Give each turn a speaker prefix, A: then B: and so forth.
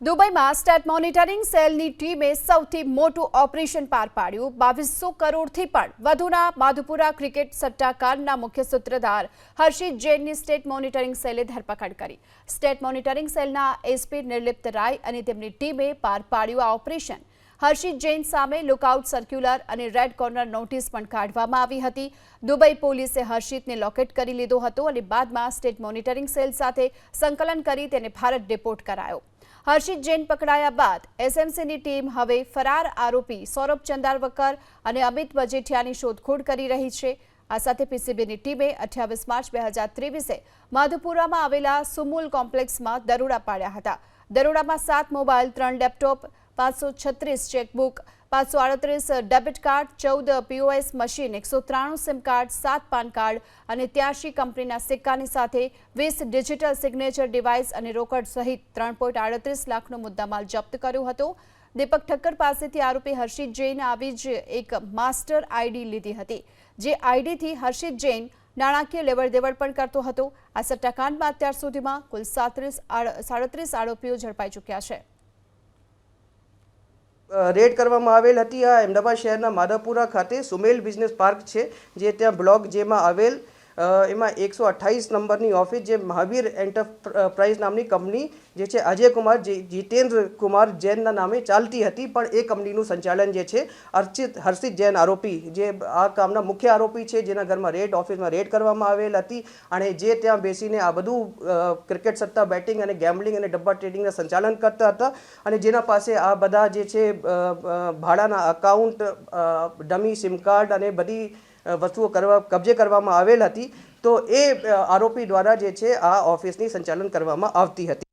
A: દુબઈમાં state monitoring સેલની ટીમે સૌથી મોટું ઓપરેશન પાર પાડ્યું. બાવીસો કરોડથી પણ વધુના માધુપુરા ક્રિકેટ સટ્ટાકારના મુખ્ય સૂત્રધાર હર્ષિત જૈનની સ્ટેટ મોનિટરિંગ સેલે ધરપકડ કરી. સ્ટેટ મોનિટરિંગ સેલના એસપી નિર્લિપ્ત રાય અને તેમની ટીમે પાર પાડ્યું આ ઓપરેશન. હર્ષિત જૈન સામે લુકઆઉટ સર્ક્યુલર અને રેડ કોર્નર નોટિસ પણ કાઢવામાં આવી હતી. દુબઈ પોલીસે હર્ષિતને લોકેટ કરી લીધો હતો અને બાદમાં સ્ટેટ મોનિટરિંગ સેલ સાથે સંકલન કરી તેને ભારત ડિપોર્ટ કરાયો. હર્ષિત જૈન પકડાયા બાદ એસએમસીની ટીમ હવે ફરાર આરોપી સૌરભ ચંદારવકર અને અમિત વજેઠિયાની શોધખોળ કરી રહી છે. આ સાથે પીસીબીની ટીમે અઠ્યાવીસ માર્ચ બે હજાર ત્રેવીસે માધુપુરામાં આવેલા સુમુલ કોમ્પ્લેક્સમાં દરોડા પાડ્યા હતા. દરોડામાં સાત મોબાઈલ, ત્રણ લેપટોપ પાંચસો છત્રીસ ચેકબુક, પાંચસો આડત્રીસ ડેબિટ કાર્ડ, ચૌદ પીઓએસ મશીન, એકસો ત્રાણું સિમ કાર્ડ, સાત પાન કાર્ડ અને ત્યાંશી કંપનીના સિક્કાની સાથે વીસ ડિજિટલ સિગ્નેચર ડિવાઇસ અને રોકડ સહિત ત્રણ પોઈન્ટ આડત્રીસ લાખનો મુદ્દામાલ જપ્ત કર્યો હતો. દીપક ઠક્કર પાસેથી આરોપી હર્ષિત જૈન આવી જ એક માસ્ટર આઈડી લીધી હતી, જે આઈડીથી હર્ષિત જૈન નાણાકીય લેવડ દેવડ પણ કરતો હતો. આ સટ્ટાકાંડમાં અત્યાર સુધીમાં કુલ સાડત્રીસ આરોપીઓ ઝડપાઈ ચૂક્યા છે.
B: રેડ કરવામાં આવેલ હતી આ અમદાવાદ શહેરના માધાપુરા ખાતે સુમેલ બિઝનેસ પાર્ક છે, જે ત્યાં બ્લોક જેમાં આવેલ એમાં એકસો અઠ્ઠાવીસ નંબરની ઓફિસ જે મહાવીર એન્ટરપ્રાઇઝ નામની કંપની જે છે અજય કુમાર જીતેન્દ્ર કુમાર જૈનના નામે ચાલતી હતી, પણ એ કંપનીનું સંચાલન જે છે અર્ચિત હર્ષિત જૈન આરોપી, જે આ કામના મુખ્ય આરોપી છે, જેના ઘરમાં રેડ ઓફિસમાં રેડ કરવામાં આવેલ હતી, અને જે ત્યાં બેસીને આ બધું ક્રિકેટ સત્તા બેટિંગ અને ગેમ્બલિંગ અને ડબ્બા ટ્રેડિંગના સંચાલન કરતા હતા, અને જેના પાસે આ બધા જે છે ભાડાના અકાઉન્ટ ડમી સિમ કાર્ડ અને બધી વસ્તુઓ કરવા, કબજે કરવામાં આવેલ હતી, તો એ આરોપી દ્વારા જે છે, આ ઓફિસની સંચાલન કરવામાં આવતી હતી.